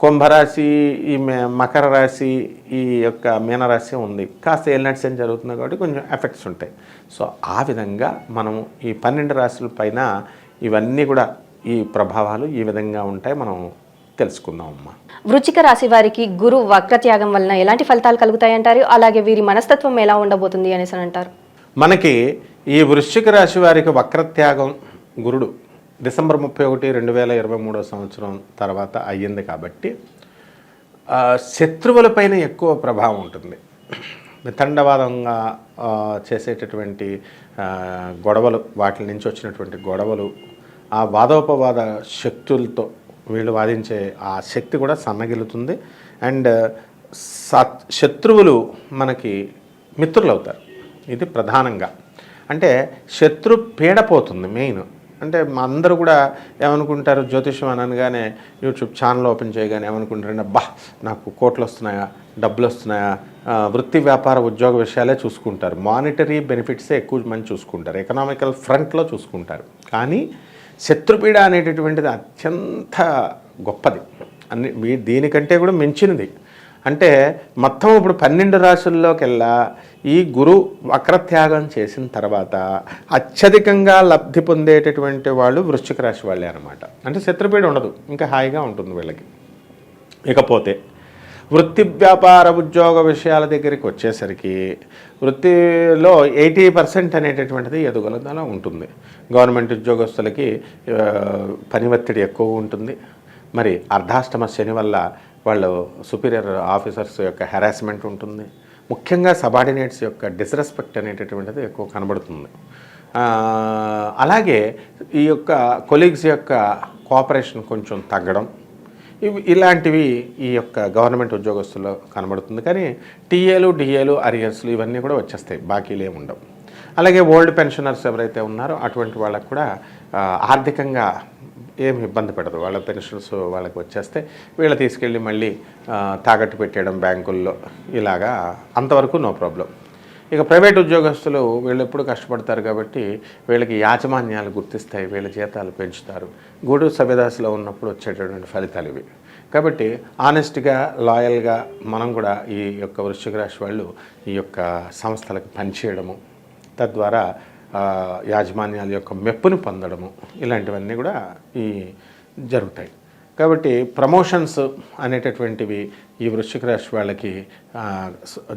కుంభరాశి ఈ మే- మకర రాశి ఈ యొక్క మీనరాశి ఉంది. కాస్త ఏలినట్స్ ఏం జరుగుతుంది కాబట్టి కొంచెం ఎఫెక్ట్స్ ఉంటాయి. సో ఆ విధంగా మనము ఈ పన్నెండు రాశుల పైన ఇవన్నీ కూడా ఈ ప్రభావాలు ఈ విధంగా ఉంటాయి. మనం తెలుసుకుందాం అమ్మా వృచ్చిక రాశి వారికి గురు వక్రత్యాగం వలన ఎలాంటి ఫలితాలు కలుగుతాయంటారు? అలాగే వీరి మనస్తత్వం ఎలా ఉండబోతుంది అనేసి అని అంటారు. మనకి ఈ వృశ్చిక రాశి వారికి వక్రత్యాగం గురుడు డిసెంబర్ ముప్పై ఒకటి రెండు వేల ఇరవై మూడో సంవత్సరం తర్వాత అయ్యింది కాబట్టి శత్రువులపైన ఎక్కువ ప్రభావం ఉంటుంది. వితండవాదంగా చేసేటటువంటి గొడవలు వాటి నుంచి వచ్చినటువంటి గొడవలు ఆ వాదోపవాద శక్తులతో వీళ్ళు వాదించే ఆ శక్తి కూడా సన్నగిలుతుంది అండ్ సత్ శత్రువులు మనకి మిత్రులు అవుతారు ఇది ప్రధానంగా. అంటే శత్రు పీడపోతుంది మెయిన్. అంటే మా అందరూ కూడా ఏమనుకుంటారు? జ్యోతిషం అనగానే యూట్యూబ్ ఛానల్ ఓపెన్ చేయగానే ఏమనుకుంటారంటే బా నాకు కోట్లు వస్తున్నాయా? డబ్బులు వస్తున్నాయా? వృత్తి వ్యాపార ఉద్యోగ విషయాలే చూసుకుంటారు. మానిటరీ బెనిఫిట్సే ఎక్కువ మంది చూసుకుంటారు. ఎకనామికల్ ఫ్రంట్లో చూసుకుంటారు. కానీ శత్రుపీడ అనేటటువంటిది అత్యంత గొప్పది. అన్ని దీనికంటే కూడా మించినది. అంటే మొత్తం ఇప్పుడు పన్నెండు రాశుల్లోకెల్లా ఈ గురు వక్రత్యాగం చేసిన తర్వాత అత్యధికంగా లబ్ధి పొందేటటువంటి వాళ్ళు వృశ్చిక రాశి వాళ్ళే అనమాట అంటే శత్రుపీడ ఉండదు ఇంకా హాయిగా ఉంటుంది వీళ్ళకి. ఇకపోతే వృత్తి వ్యాపార ఉద్యోగ విషయాల దగ్గరికి వచ్చేసరికి వృత్తిలో ఎయిటీ పర్సెంట్ అనేటటువంటిది ఎదుగుదల ఉంటుంది. గవర్నమెంట్ ఉద్యోగస్తులకి పని ఒత్తిడి ఎక్కువ ఉంటుంది. మరి అర్ధాష్టమ శని వల్ల వాళ్ళు సుపీరియర్ ఆఫీసర్స్ యొక్క హెరాస్మెంట్ ఉంటుంది. ముఖ్యంగా సబార్డినేట్స్ యొక్క డిస్రెస్పెక్ట్ అనేటటువంటిది ఎక్కువ కనబడుతుంది. అలాగే ఈ యొక్క కొలీగ్స్ యొక్క కోఆపరేషన్ కొంచెం తగ్గడం. ఇవి ఇలాంటివి ఈ యొక్క గవర్నమెంట్ ఉద్యోగస్తుల్లో కనబడుతుంది. కానీ టీఏలు డిఏలు అరియర్స్లు ఇవన్నీ కూడా వచ్చేస్తాయి. బాకీలు ఏమి ఉండవు. అలాగే ఓల్డ్ పెన్షనర్స్ ఎవరైతే ఉన్నారో అటువంటి వాళ్ళకు కూడా ఆర్థికంగా ఏమి ఇబ్బంది పెడదు వాళ్ళ పెన్షన్స్ వాళ్ళకి వచ్చేస్తే వీళ్ళు తీసుకెళ్ళి మళ్ళీ తాకట్టు పెట్టేయడం బ్యాంకుల్లో ఇలాగా అంతవరకు నో ప్రాబ్లం. ఇక ప్రైవేట్ ఉద్యోగస్తులు వీళ్ళు ఎప్పుడు కష్టపడతారు కాబట్టి వీళ్ళకి యాజమాన్యాలు గుర్తిస్తాయి వీళ్ళ జీతాలు పెంచుతారు. గూడూరు సభ్యదాసులో ఉన్నప్పుడు వచ్చేటటువంటి ఫలితాలు ఇవి. కాబట్టి ఆనెస్ట్గా లాయల్గా మనం కూడా ఈ యొక్క వృశ్చిక రాశి వాళ్ళు ఈ యొక్క సంస్థలకు పనిచేయడము తద్వారా యాజమాన్యాల యొక్క మెప్పుని పొందడము. ఇలాంటివన్నీ కూడా ఈ జరుగుతాయి. కాబట్టి ప్రమోషన్స్ అనేటటువంటివి ఈ వృశ్చిక రాశి వాళ్ళకి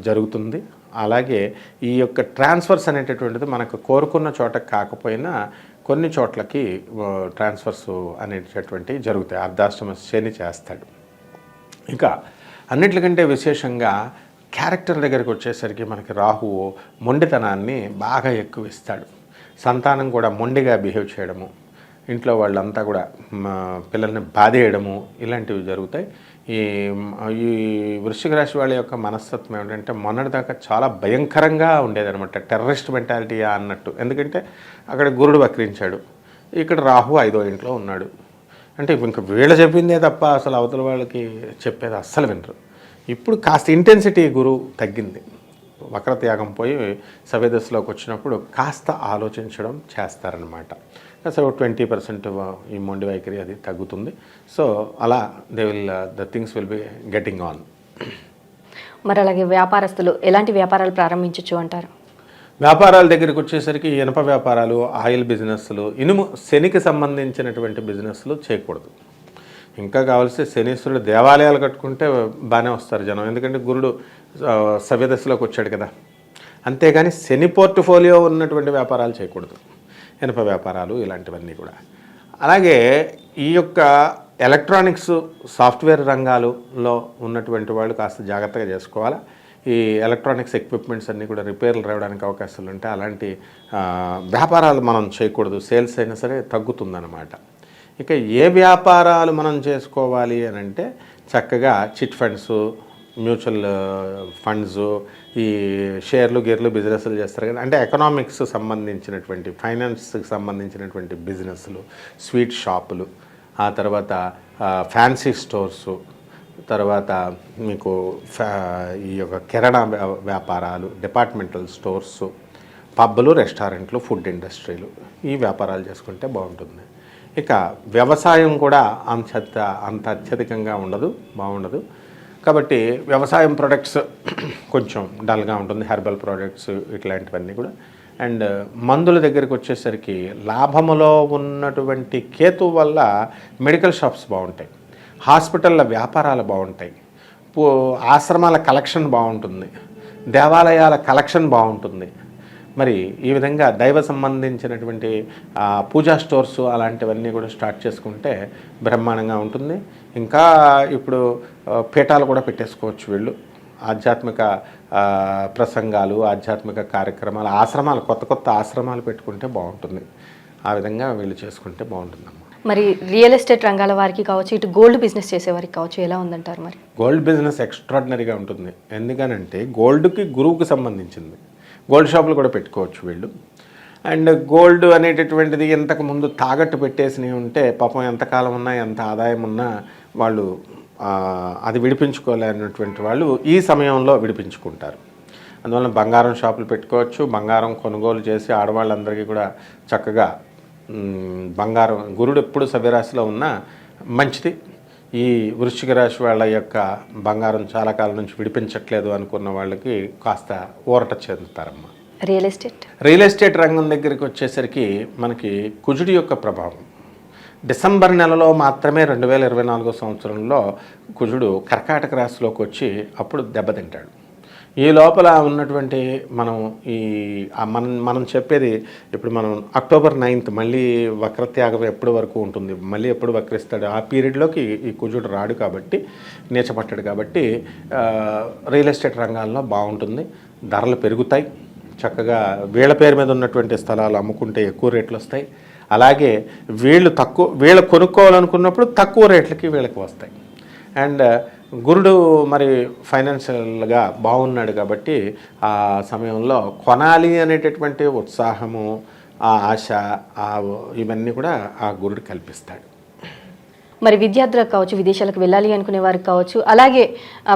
జరుగుతుంది. అలాగే ఈ యొక్క ట్రాన్స్ఫర్స్ అనేటటువంటిది మనకు కోరుకున్న చోట కాకపోయినా కొన్ని చోట్లకి ట్రాన్స్ఫర్స్ అనేటటువంటివి జరుగుతాయి. అర్ధాష్టమ శని చేస్తాడు. ఇంకా అన్నిటికంటే విశేషంగా క్యారెక్టర్ దగ్గరికి వచ్చేసరికి మనకి రాహువు మొండితనాన్ని బాగా ఎక్కువ ఇస్తాడు. సంతానం కూడా మొండిగా బిహేవ్ చేయడము ఇంట్లో వాళ్ళంతా కూడా మా పిల్లల్ని బాధేయడము ఇలాంటివి జరుగుతాయి. ఈ ఈ వృశ్చిక రాశి వాళ్ళ యొక్క మనస్తత్వం ఏమిటంటే మొన్నటిదాకా చాలా భయంకరంగా ఉండేదనమాట టెర్రరిస్ట్ మెంటాలిటీయా అన్నట్టు. ఎందుకంటే అక్కడ గురుడు వక్రించాడు. ఇక్కడ రాహు ఐదో ఇంట్లో ఉన్నాడు. అంటే ఇంకా వీళ్ళ చెప్పిందే తప్ప అసలు అవతల వాళ్ళకి చెప్పేది అస్సలు వినరు. ఇప్పుడు కాస్త ఇంటెన్సిటీ గురువు తగ్గింది. వక్రత్యాగం పోయి సవేదస్లోకి వచ్చినప్పుడు కాస్త ఆలోచించడం చేస్తారనమాట సో ట్వంటీ పర్సెంట్ ఈ మొండి వైఖరి అది తగ్గుతుంది. సో అలా they will the things will be getting on మరి అలాగే వ్యాపారస్తులు ఎలాంటి వ్యాపారాలు ప్రారంభించవచ్చు అంటారు? వ్యాపారాల దగ్గరికి వచ్చేసరికి ఇనప వ్యాపారాలు ఆయిల్ బిజినెస్లు ఇనుము శనికి సంబంధించినటువంటి బిజినెస్లు చేయకూడదు. ఇంకా కావాల్సి శనీశ్వరుడు దేవాలయాలు కట్టుకుంటే బాగానే వస్తారు జనం. ఎందుకంటే గురుడు సవ్యదశలోకి వచ్చాడు కదా. అంతేగాని శని పోర్ట్ఫోలియో ఉన్నటువంటి వ్యాపారాలు చేయకూడదు. ఇనప వ్యాపారాలు ఇలాంటివన్నీ కూడా. అలాగే ఈ యొక్క ఎలక్ట్రానిక్స్ సాఫ్ట్వేర్ రంగాలలో ఉన్నటువంటి వాళ్ళు కాస్త జాగ్రత్తగా చేసుకోవాలి. ఈ ఎలక్ట్రానిక్స్ ఎక్విప్మెంట్స్ అన్నీ కూడా రిపేర్లు రావడానికి అవకాశాలు ఉంటాయి అలాంటి వ్యాపారాలు మనం చేయకూడదు. సేల్స్ అయినా సరే తగ్గుతుందన్నమాట. ఇక ఏ వ్యాపారాలు మనం చేసుకోవాలి అని అంటే చక్కగా చిట్ ఫండ్స్ మ్యూచువల్ ఫండ్స్ ఈ షేర్లు గేర్లు బిజినెస్లు చేస్తారు కదా. అంటే ఎకనామిక్స్ సంబంధించినటువంటి ఫైనాన్స్కి సంబంధించినటువంటి బిజినెస్లు స్వీట్ షాపులు ఆ తర్వాత ఫ్యాన్సీ స్టోర్సు తర్వాత మీకు ఫ్యా ఈ యొక్క కిరాణా వ్యా- వ్యాపారాలు డిపార్ట్మెంటల్ స్టోర్స్ పబ్బులు రెస్టారెంట్లు ఫుడ్ ఇండస్ట్రీలు ఈ వ్యాపారాలు చేసుకుంటే బాగుంటుంది. ఇక వ్యవసాయం కూడా అంత అంత అత్యధికంగా ఉండదు బాగుండదు. కాబట్టి వ్యవసాయం ప్రొడక్ట్స్ కొంచెం డల్గా ఉంటుంది హెర్బల్ ప్రోడక్ట్స్ ఇట్లాంటివన్నీ కూడా. అండ్ మందుల దగ్గరికి వచ్చేసరికి లాభములో ఉన్నటువంటి కేతు వల్ల మెడికల్ షాప్స్ బాగుంటాయి హాస్పిటల్ల వ్యాపారాలు బాగుంటాయి పో ఆశ్రమాల కలెక్షన్ బాగుంటుంది దేవాలయాల కలెక్షన్ బాగుంటుంది. మరి ఈ విధంగా దైవ సంబంధించినటువంటి పూజా స్టోర్స్ అలాంటివన్నీ కూడా స్టార్ట్ చేసుకుంటే బ్రహ్మాండంగా ఉంటుంది. ఇంకా ఇప్పుడు పీఠాలు కూడా పెట్టేసుకోవచ్చు వీళ్ళు. ఆధ్యాత్మిక ప్రసంగాలు ఆధ్యాత్మిక కార్యక్రమాలు ఆశ్రమాలు కొత్త కొత్త ఆశ్రమాలు పెట్టుకుంటే బాగుంటుంది. ఆ విధంగా వీళ్ళు చేసుకుంటే బాగుంటుందమ్మా మరి రియల్ ఎస్టేట్ రంగాల వారికి కావచ్చు ఇటు గోల్డ్ బిజినెస్ చేసే వారికి కావచ్చు ఎలా ఉందంటారు మరి? గోల్డ్ బిజినెస్ ఎక్స్ట్రాడినరీగా ఉంటుంది. ఎందుకనంటే గోల్డ్కి గురువుకి సంబంధించింది. గోల్డ్ షాపులు కూడా పెట్టుకోవచ్చు వీళ్ళు. అండ్ గోల్డ్ అనేటటువంటిది ఇంతకు ముందు తాగట్టు పెట్టేసినవి ఉంటే పాపం ఎంతకాలం ఉన్నా ఎంత ఆదాయం ఉన్నా వాళ్ళు అది విడిపించుకోలేనటువంటి వాళ్ళు ఈ సమయంలో విడిపించుకుంటారు. అందువల్ల బంగారం షాపులు పెట్టుకోవచ్చు. బంగారం కొనుగోలు చేసి ఆడవాళ్ళందరికీ కూడా చక్కగా బంగారం గురుడు ఎప్పుడు సవ్యరాశిలో ఉన్నా మంచిది. ఈ వృశ్చిక రాశి వాళ్ళ యొక్క బంగారం చాలా కాలం నుంచి విడిపించట్లేదు అనుకున్న వాళ్ళకి కాస్త ఊరట చెందుతారమ్మా. రియల్ ఎస్టేట్ రియల్ ఎస్టేట్ రంగం దగ్గరికి వచ్చేసరికి మనకి కుజుడి యొక్క ప్రభావం. డిసెంబర్ నెలలో మాత్రమే రెండు వేల ఇరవై నాలుగో సంవత్సరంలో కుజుడు కర్కాటక రాశిలోకి వచ్చి అప్పుడు దెబ్బతింటాడు. ఈ లోపల ఉన్నటువంటి మనం ఈ మనం మనం చెప్పేది ఇప్పుడు మనం అక్టోబర్ నైన్త్ మళ్ళీ వక్రత్యాగం ఎప్పటి వరకు ఉంటుంది? మళ్ళీ ఎప్పుడు వక్రిస్తాడు? ఆ పీరియడ్లోకి ఈ కుజుడు రాడు కాబట్టి నీచపట్టాడు కాబట్టి రియల్ ఎస్టేట్ రంగాల్లో బాగుంటుంది. ధరలు పెరుగుతాయి. చక్కగా వీళ్ళ పేరు మీద ఉన్నటువంటి స్థలాలు అమ్ముకుంటే ఎక్కువ రేట్లు వస్తాయి. అలాగే వీళ్ళు తక్కువ వీళ్ళు కొనుక్కోవాలనుకున్నప్పుడు తక్కువ రేట్లకి వీళ్ళకి వస్తాయి. అండ్ గురుడు మరి ఫైనాన్షియల్గా బాగున్నాడు కాబట్టి ఆ సమయంలో కొనాలి అనేటటువంటి ఉత్సాహము ఆ ఆశ ఆ ఇవన్నీ కూడా ఆ గురుడు కల్పిస్తాడు. మరి విద్యార్థులకు కావచ్చు విదేశాలకు వెళ్ళాలి అనుకునే వారికి కావచ్చు అలాగే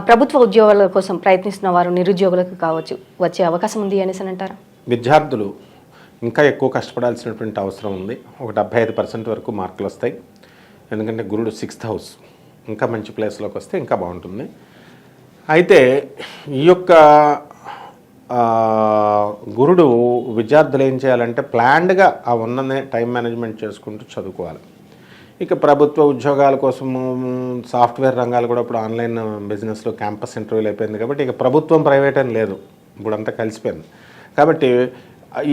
ప్రభుత్వ ఉద్యోగాల కోసం ప్రయత్నిస్తున్న వారు నిరుద్యోగులకు కావచ్చు వచ్చే అవకాశం ఉంది అనేసి అని అంటారా? విద్యార్థులు ఇంకా ఎక్కువ కష్టపడాల్సినటువంటి అవసరం ఉంది. ఒక డెబ్బై ఐదు పర్సెంట్ వరకు మార్కులు వస్తాయి. ఎందుకంటే గురుడు సిక్స్త్ హౌస్. ఇంకా మంచి ప్లేస్లోకి వస్తే ఇంకా బాగుంటుంది. అయితే ఈ యొక్క గురుడు విద్యార్థులు ఏం చేయాలంటే ప్లాన్డ్గా ఆ ఉన్ననే టైం మేనేజ్మెంట్ చేసుకుంటూ చదువుకోవాలి. ఇక ప్రభుత్వ ఉద్యోగాల కోసం సాఫ్ట్వేర్ రంగాలు కూడా ఇప్పుడు ఆన్లైన్ బిజినెస్లో క్యాంపస్ ఇంటర్వ్యూలు అయిపోయింది కాబట్టి ఇక ప్రభుత్వం ప్రైవేట్ అని లేదు. ఇప్పుడు అంతా కలిసిపోయింది. కాబట్టి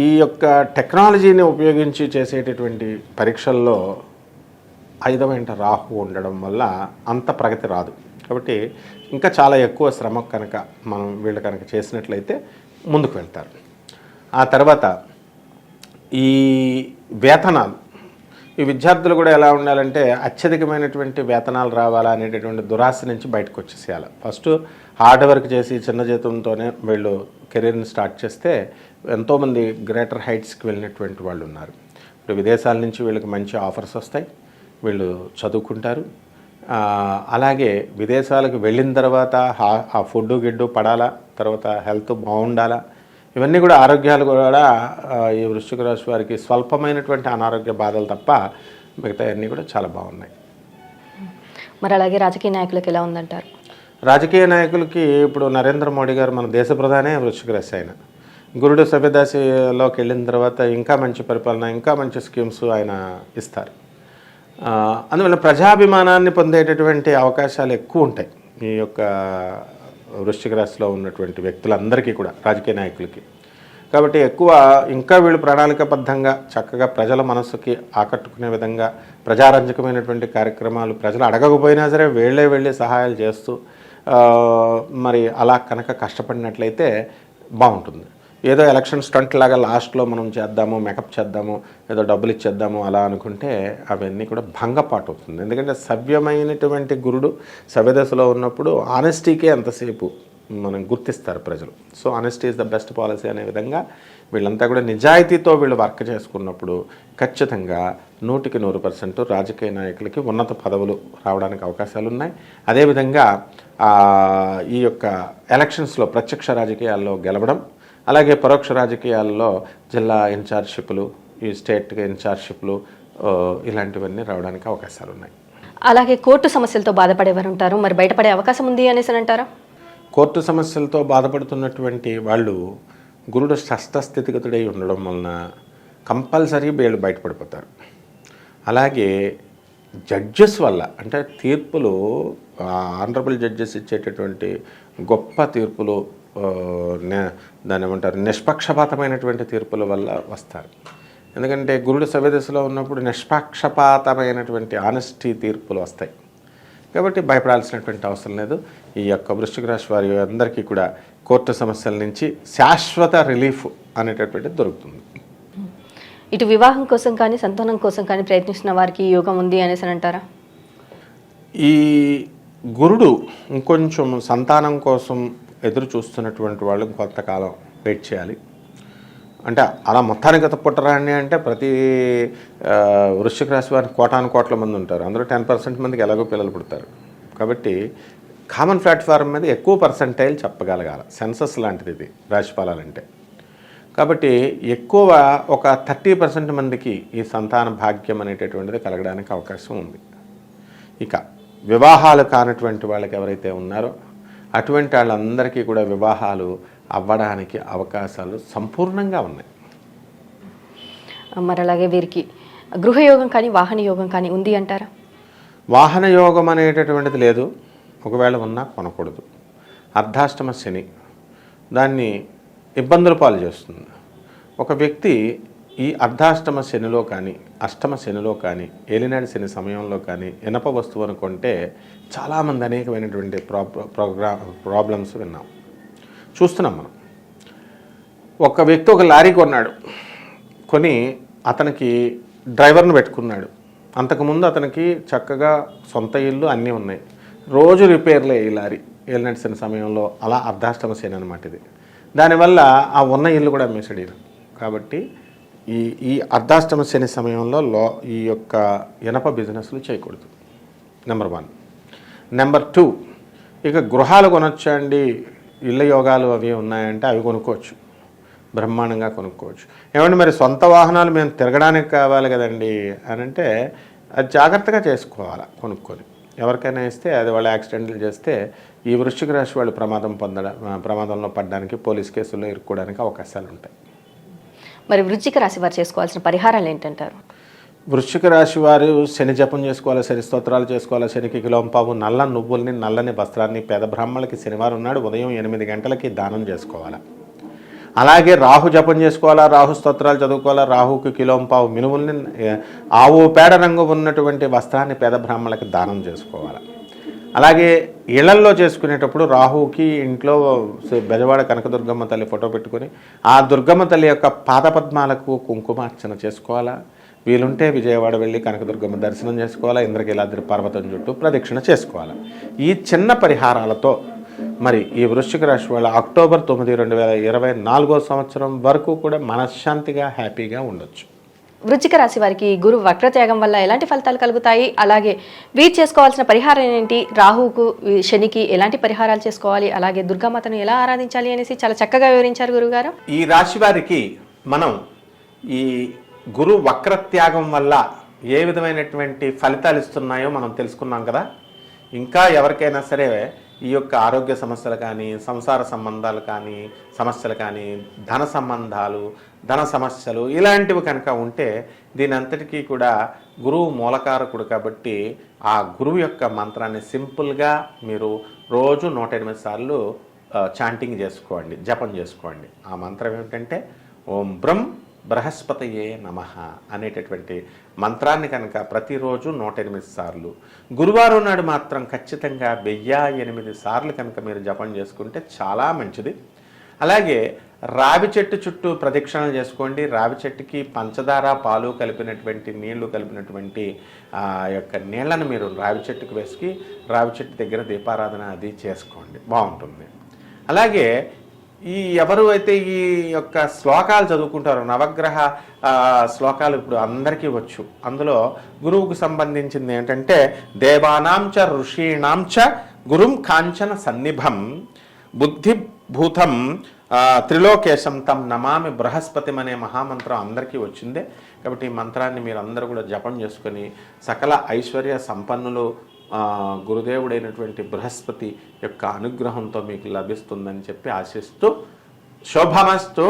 ఈ యొక్క టెక్నాలజీని ఉపయోగించి చేసేటటువంటి పరీక్షల్లో ఐదవ ఇంట రాహు ఉండడం వల్ల అంత ప్రగతి రాదు. కాబట్టి ఇంకా చాలా ఎక్కువ శ్రమ కనుక మనం వీళ్ళు కనుక చేసినట్లయితే ముందుకు వెళ్తారు. ఆ తర్వాత ఈ వేతనాలు. ఈ విద్యార్థులు కూడా ఎలా ఉండాలంటే అత్యధికమైనటువంటి వేతనాలు రావాలా అనేటటువంటి దురాశ నుంచి బయటకు వచ్చేసేయాలి. ఫస్ట్ హార్డ్ వర్క్ చేసి చిన్న జీతంతోనే వీళ్ళు కెరీర్ని స్టార్ట్ చేస్తే ఎంతోమంది గ్రేటర్ హైట్స్కి వెళ్ళినటువంటి వాళ్ళు ఉన్నారు. ఇప్పుడు విదేశాల నుంచి వీళ్ళకి మంచి ఆఫర్స్ వస్తాయి. వీళ్ళు చదువుకుంటారు. అలాగే విదేశాలకు వెళ్ళిన తర్వాత ఆ ఫుడ్ గిడ్డు పడాలా తర్వాత హెల్త్ బాగుండాలా ఇవన్నీ కూడా ఆరోగ్యాలు కూడా ఈ వృశ్చిక రాశి వారికి స్వల్పమైనటువంటి అనారోగ్య బాధలు తప్ప మిగతా అన్నీ కూడా చాలా బాగున్నాయి. మరి అలాగే రాజకీయ నాయకులకు ఎలా ఉందంటారు? రాజకీయ నాయకులకి ఇప్పుడు నరేంద్ర మోడీ గారు మన దేశ ప్రధానే వృశ్చిక రాశి ఆయన. గురుడు సభ్యదాసిలోకి వెళ్ళిన తర్వాత ఇంకా మంచి పరిపాలన ఇంకా మంచి స్కీమ్స్ ఆయన ఇస్తారు. అందువల్ల ప్రజాభిమానాన్ని పొందేటటువంటి అవకాశాలు ఎక్కువ ఉంటాయి. ఈ యొక్క వృశ్చిక రాశిలో ఉన్నటువంటి వ్యక్తులందరికీ కూడా రాజకీయ నాయకులకి. కాబట్టి ఎక్కువ ఇంకా వీళ్ళు ప్రణాళికబద్ధంగా చక్కగా ప్రజల మనసుకి ఆకట్టుకునే విధంగా ప్రజారంజకమైనటువంటి కార్యక్రమాలు ప్రజలు అడగకపోయినా సరే వీళ్ళే వెళ్ళి సహాయాలు చేస్తూ మరి అలా కనుక కష్టపడినట్లయితే బాగుంటుంది. ఏదో ఎలక్షన్ స్టంట్ లాగా లాస్ట్లో మనం చేద్దాము మేకప్ చేద్దాము ఏదో డబ్బులు ఇచ్చేద్దాము అలా అనుకుంటే అవన్నీ కూడా భంగపాటు అవుతుంది. ఎందుకంటే సవ్యమైనటువంటి గురుడు సవ్యదశలో ఉన్నప్పుడు ఆనెస్టీకే ఎంతసేపు మనం గుర్తిస్తారు ప్రజలు. So honesty is the best policy అనే విధంగా వీళ్ళంతా కూడా నిజాయితీతో వీళ్ళు వర్క్ చేసుకున్నప్పుడు ఖచ్చితంగా నూటికి నూరు పర్సెంట్ రాజకీయ నాయకులకి ఉన్నత పదవులు రావడానికి అవకాశాలు ఉన్నాయి. అదేవిధంగా ఈ యొక్క ఎలక్షన్స్లో ప్రత్యక్ష రాజకీయాల్లో గెలవడం అలాగే పరోక్ష రాజకీయాల్లో జిల్లా ఇన్ఛార్జ్షిప్లు ఈ స్టేట్ ఇన్ఛార్జ్షిప్లు ఇలాంటివన్నీ రావడానికి అవకాశాలు ఉన్నాయి అలాగే కోర్టు సమస్యలతో బాధపడేవారు ఉంటారు మరి బయటపడే అవకాశం ఉంది అనేసి అని అంటారా? కోర్టు సమస్యలతో బాధపడుతున్నటువంటి వాళ్ళు గురుడు షష్ఠ స్థితిగతుడై ఉండడం వలన కంపల్సరీ వీళ్ళు బయటపడిపోతారు. అలాగే జడ్జెస్ వల్ల అంటే తీర్పులు ఆనరబుల్ జడ్జెస్ ఇచ్చేటటువంటి గొప్ప తీర్పులు ఆ, నే- దాన్ని ఏమంటారు? నిష్పక్షపాతమైనటువంటి తీర్పుల వల్ల వస్తారు. ఎందుకంటే గురుడు సవ్యదశలో ఉన్నప్పుడు నిష్పక్షపాతమైనటువంటి ఆనెస్టీ తీర్పులు వస్తాయి. కాబట్టి భయపడాల్సినటువంటి అవసరం లేదు. ఈ యొక్క వృశ్చిక రాశి వారి అందరికీ కూడా కోర్టు సమస్యల నుంచి శాశ్వత రిలీఫ్ అనేటటువంటిది దొరుకుతుంది. ఇటు వివాహం కోసం కానీ సంతానం కోసం కానీ ప్రయత్నిస్తున్న వారికి యోగం ఉంది అనేసి అని అంటారా? ఈ గురుడు ఇంకొంచెం సంతానం కోసం ఎదురు చూస్తున్నటువంటి వాళ్ళు కొంతకాలం వెయిట్ చేయాలి. అంటే అలా మొత్తానికి గత పుట్టరాండి అంటే ప్రతి వృశ్చిక రాశి వారికి కోటాను కోట్ల మంది ఉంటారు. అందులో టెన్ పర్సెంట్ మందికి ఎలాగో పిల్లలు పుడతారు. కాబట్టి కామన్ ప్లాట్ఫారం మీద ఎక్కువ పర్సంటైల్ చెప్పగలగాలి. సెన్సస్ లాంటిది ఇది రాశిఫలాలంటే. కాబట్టి ఎక్కువ ఒక థర్టీ పర్సెంట్ మందికి ఈ సంతాన భాగ్యం అనేటటువంటిది కలగడానికి అవకాశం ఉంది. ఇక వివాహాలు కానటువంటి వాళ్ళకి ఎవరైతే ఉన్నారో అటువంటి వాళ్ళందరికీ కూడా వివాహాలు అవ్వడానికి అవకాశాలు సంపూర్ణంగా ఉన్నాయి. మరి అలాగే వీరికి గృహయోగం కానీ వాహన యోగం కానీ ఉంది అంటారా? వాహన యోగం అనేటటువంటిది లేదు. ఒకవేళ ఉన్నా కొనకూడదు. అర్ధాష్టమ శని దాన్ని ఇబ్బందుల పాలు చేస్తుంది. ఒక వ్యక్తి ఈ అర్ధాష్టమ శనిలో కానీ అష్టమ శనిలో కానీ ఏలినాడు శని సమయంలో కానీ ఇనప వస్తువును కొంటే చాలామంది అనేకమైనటువంటి ప్రా ప్రోగ్రా ప్రాబ్లమ్స్ విన్నాం. చూస్తున్నాం మనం. ఒక వ్యక్తి ఒక లారీ కొన్నాడు. కొని అతనికి డ్రైవర్ని పెట్టుకున్నాడు. అంతకుముందు అతనికి చక్కగా సొంత ఇల్లు అన్నీ ఉన్నాయి. రోజు రిపేర్లే ఈ లారీ. ఏలినడిసిన సమయంలో అలా అర్ధాష్టమ శని అనమాట ఇది. దానివల్ల ఆ ఉన్న ఇల్లు కూడా అమ్మేసాడు ఈయన కాబట్టి ఈ ఈ అర్ధాష్టమ శని సమయంలో లో ఈ యొక్క ఇనప బిజినెస్లు చేయకూడదు. నెంబర్ వన్ నెంబర్ టూ ఇక గృహాలు కొనొచ్చండి. ఇళ్ళ యోగాలు అవి ఉన్నాయంటే అవి కొనుక్కోవచ్చు. బ్రహ్మాండంగా కొనుక్కోవచ్చు. ఏమంటే మరి సొంత వాహనాలు మేము తిరగడానికి కావాలి కదండి అని అంటే అది జాగ్రత్తగా చేసుకోవాలి కొనుక్కొని. ఎవరికైనా ఇస్తే అది వాళ్ళు యాక్సిడెంట్లు చేస్తే ఈ వృశ్చిక రాశి వాళ్ళు ప్రమాదం పొందడం ప్రమాదంలో పడడానికి పోలీస్ కేసుల్లో ఇరుక్కోవడానికి అవకాశాలు ఉంటాయి మరి వృశ్చిక రాశి వారు చేసుకోవాల్సిన పరిహారాలు ఏంటంటారు? వృశ్చిక రాశి వారు శని జపం చేసుకోవాలి శని స్తోత్రాలు చేసుకోవాలి శనికి కిలోంపావు నల్ల నువ్వుల్ని నల్లని వస్త్రాన్ని పేద బ్రాహ్మణులకి శనివారం నాడు ఉదయం ఎనిమిది గంటలకి దానం చేసుకోవాలి? అలాగే రాహు జపం చేసుకోవాలా రాహు స్తోత్రాలు చదువుకోవాలా రాహుకి కిలోంపావు మినుముల్ని ఆవు పేడ రంగు ఉన్నటువంటి వస్త్రాన్ని పేద బ్రాహ్మణులకి దానం చేసుకోవాలి? అలాగే ఇళ్ళల్లో చేసుకునేటప్పుడు రాహుకి ఇంట్లో బెజవాడ కనకదుర్గమ్మ తల్లి ఫోటో పెట్టుకొని ఆ దుర్గమ్మ తల్లి యొక్క పాదపద్మాలకు కుంకుమార్చన చేసుకోవాలా? వీలుంటే విజయవాడ వెళ్ళి కనకదుర్గమ్మ దర్శనం చేసుకోవాలా? ఇంద్రకీలాద్రి పర్వతం చుట్టూ ప్రదక్షిణ చేసుకోవాలా? ఈ చిన్న పరిహారాలతో మరి ఈ వృశ్చిక రాశి వాళ్ళ అక్టోబర్ తొమ్మిది రెండు వేల ఇరవై నాలుగో సంవత్సరం వరకు కూడా మనశ్శాంతిగా హ్యాపీగా ఉండొచ్చు. వృచ్చిక రాశి వారికి గురు వక్రత్యాగం వల్ల ఎలాంటి ఫలితాలు కలుగుతాయి? అలాగే వీరు చేసుకోవాల్సిన పరిహారం ఏంటి? రాహుకు ఈ శనికి ఎలాంటి పరిహారాలు చేసుకోవాలి? అలాగే దుర్గామాతను ఎలా ఆరాధించాలి అనేసి చాలా చక్కగా వివరించారు గురుగారు. ఈ రాశి వారికి మనం ఈ గురు వక్రత్యాగం వల్ల ఏ విధమైనటువంటి ఫలితాలు ఇస్తున్నాయో మనం తెలుసుకున్నాం కదా. ఇంకా ఎవరికైనా సరే ఈ యొక్క ఆరోగ్య సమస్యలు కానీ సంసార సంబంధాలు కానీ సమస్యలు కానీ ధన సంబంధాలు ధన సమస్యలు ఇలాంటివి కనుక ఉంటే దీని అంతటికీ కూడా గురువు మూలకారకుడు కాబట్టి ఆ గురువు యొక్క మంత్రాన్ని సింపుల్గా మీరు రోజు నూట ఎనిమిది సార్లు చాంటింగ్ చేసుకోండి జపం చేసుకోండి. ఆ మంత్రం ఏమిటంటే ఓం బ్రం బృహస్పతయే నమ అనేటటువంటి మంత్రాన్ని కనుక ప్రతిరోజు నూట ఎనిమిది సార్లు. గురువారం నాడు మాత్రం ఖచ్చితంగా వెయ్యి ఎనిమిది సార్లు కనుక మీరు జపం చేసుకుంటే చాలా మంచిది. అలాగే రావి చెట్టు చుట్టూ ప్రదక్షిణలు చేసుకోండి. రావి చెట్టుకి పంచదార పాలు కలిపినటువంటి నీళ్ళు కలిపినటువంటి ఆ యొక్క నీళ్ళను మీరు రావి చెట్టుకు వేసుకి రావి చెట్టు దగ్గర దీపారాధన అది చేసుకోండి. బాగుంటుంది. అలాగే ఈ ఎవరు అయితే ఈ యొక్క శ్లోకాలు చదువుకుంటారో నవగ్రహ శ్లోకాలు ఇప్పుడు అందరికీ వచ్చు. అందులో గురువుకు సంబంధించింది ఏంటంటే దేవానాం చ ఋషీణాం చ గురుం కాంచన సన్నిభం బుద్ధిభూతం త్రిలోకేశం తమ్ నమామి బృహస్పతి అనే మహామంత్రం అందరికీ వచ్చిందే. కాబట్టి ఈ మంత్రాన్ని మీరు అందరూ కూడా జపం చేసుకొని సకల ఐశ్వర్య సంపన్నులు గురుదేవుడైనటువంటి బృహస్పతి యొక్క అనుగ్రహంతో మీకు లభిస్తుందని చెప్పి ఆశిస్తూ శుభమస్తు.